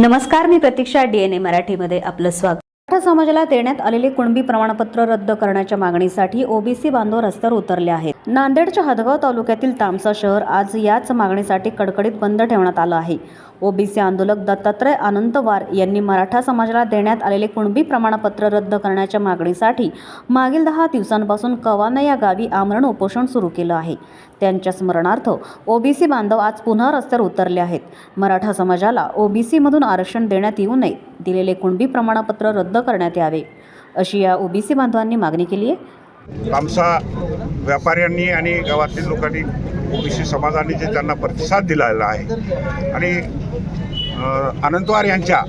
नमस्कार मी प्रतीक्षा डीएनए मराठीमध्ये आपलं स्वागत. मराठा समाजाला देण्यात आलेले कुणबी प्रमाणपत्र रद्द करण्याच्या मागणीसाठी ओबीसी बांधव रस्त्यावर उतरले आहेत. नांदेडच्या हदगाव तालुक्यातील तामसा शहर आज याच मागणीसाठी कडकडीत बंद ठेवण्यात आलं आहे. ओबीसी आंदोलक दत्तात्रय अनंतवार यांनी मराठा समाजाला देण्यात आलेले कुणबी प्रमाणपत्र रद्द करण्याच्या मागणीसाठी मागील दहा दिवसांपासून कवाना या गावी आमरण उपोषण सुरू केलं आहे. त्यांच्या स्मरणार्थ ओबीसी बांधव आज पुन्हा रस्त्यावर उतरले आहेत. मराठा समाजाला ओबीसीमधून आरक्षण देण्यात येऊ नये दिलेले कुणबी प्रमाणपत्र रद्द करण्यात यावे अशी या ओबीसी बांधवांनी मागणी केली आहे. आमचा व्यापाऱ्यांनी आणि गावातील लोकांनी ओबीसी समाजाने जे त्यांना प्रतिसाद दिलेला आहे. आणि अनंतवार यांच्या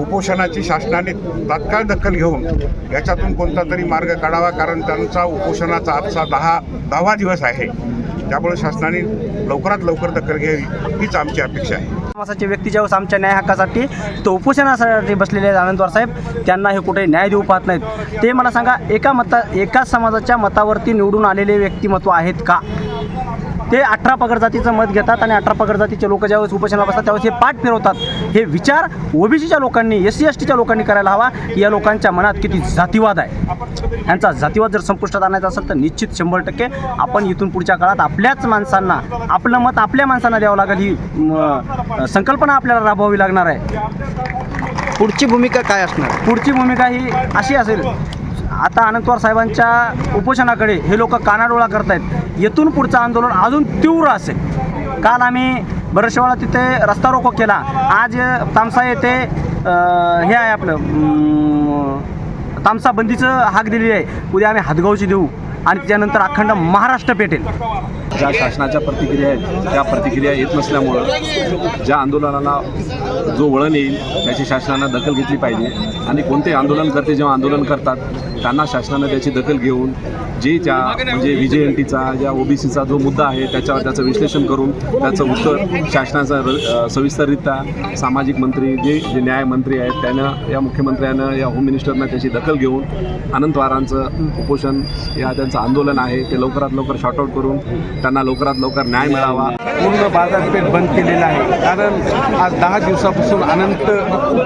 उपोषणाची शासनाने तात्काळ दखल घेऊन याच्यातून कोणता तरी मार्ग काढावा कारण त्यांचा उपोषणाचा आजचा दहा दहावा दिवस आहे. त्यामुळे शासनाने लवकरात लवकर दखल घ्यावी हीच आमची अपेक्षा आहे. समाजाचे व्यक्ती ज्यावेळेस आमच्या न्याय हक्कासाठी तो उपोषणासाठी बसलेले आहेत आनंदवार साहेब त्यांना हे कुठे न्याय देऊ पाहत नाहीत. ते मला सांगा एका मता एकाच समाजाच्या मतावरती निवडून आलेले व्यक्तिमत्व आहेत का? ते अठरा पगड जातीचं मत घेतात आणि अठरा पगड जातीचे लोक ज्यावेळेस उपोषणाला बसतात त्यावेळेस हे पाठ फिरवतात. हे विचार ओबीसीच्या लोकांनी एस सी एस टीच्या लोकांनी करायला हवा. या लोकांच्या मनात किती जातीवाद आहे. यांचा जातीवाद जर संपुष्टात आणायचा असेल तर निश्चित शंभर टक्के आपण इथून पुढच्या काळात आपल्याच माणसांना आपलं मत आपल्या माणसांना द्यावं लागेल ही संकल्पना आपल्याला राबवावी लागणार आहे. पुढची भूमिका काय असणार? पुढची भूमिका ही अशी असेल आता अनंतवार साहेबांच्या उपोषणाकडे हे लोक कानाडोळा करत आहेत येथून पुढचं आंदोलन अजून तीव्र असेल. काल आम्ही बऱ्याचशा वेळा तिथे रस्ता रोको केला. आज तामसा येथे हे आहे आपलं तामसा बंदीचं हाक दिलेली आहे. उद्या आम्ही हातगावची देऊ. आणि त्यानंतर अखंड महाराष्ट्र पेटेल. ज्या शासनाच्या प्रतिक्रिया आहेत त्या प्रतिक्रिया येत नसल्यामुळं ज्या आंदोलनाला जो वळण येईल त्याची शासनानं दखल घेतली पाहिजे. आणि कोणते आंदोलनकर्ते जेव्हा आंदोलन करतात त्यांना शासनानं त्याची दखल घेऊन जे त्या म्हणजे व्ही जे एन टीचा ज्या ओबीसीचा जो मुद्दा आहे त्याच्यावर त्याचं विश्लेषण करून त्याचं उत्तर शासनाचं र- सविस्तररित्या सामाजिक मंत्री जे जे न्यायमंत्री आहेत त्यानं या मुख्यमंत्र्यानं या होम मिनिस्टरनं त्याची दखल घेऊन अनंतवारांचं उपोषण या त्यांचं आंदोलन आहे. ते लवकरात लवकर शॉर्ट आऊट करून त्यांना लवकरात लवकर न्याय मिळावा. पूर्ण बाजारपेठ बंद केलेलं आहे. कारण आज दहा दिवसापासून अनंत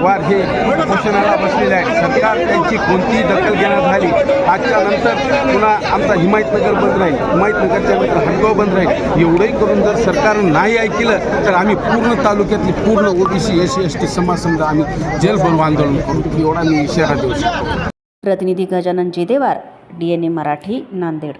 वार हे उपोषणाला बसलेले आहेत. सरकार त्यांची कोणतीही दखल घेण्यात झाली आजच्या नंतर पुन्हा आमचा हिमायतनगर बंद राहील. हिमायतनगरच्या नंतर हदगाव बंद राहील. एवढंही करून जर सरकारनं नाही ऐकलं तर आम्ही पूर्ण तालुक्यातली पूर्ण OBC S C S T समाज समजा आम्ही जेल बनवू आंदोलन करू. एवढा मी इशारा देऊ शकतो. प्रतिनिधी Gajanan Jedewar D N A Marathi Nanded.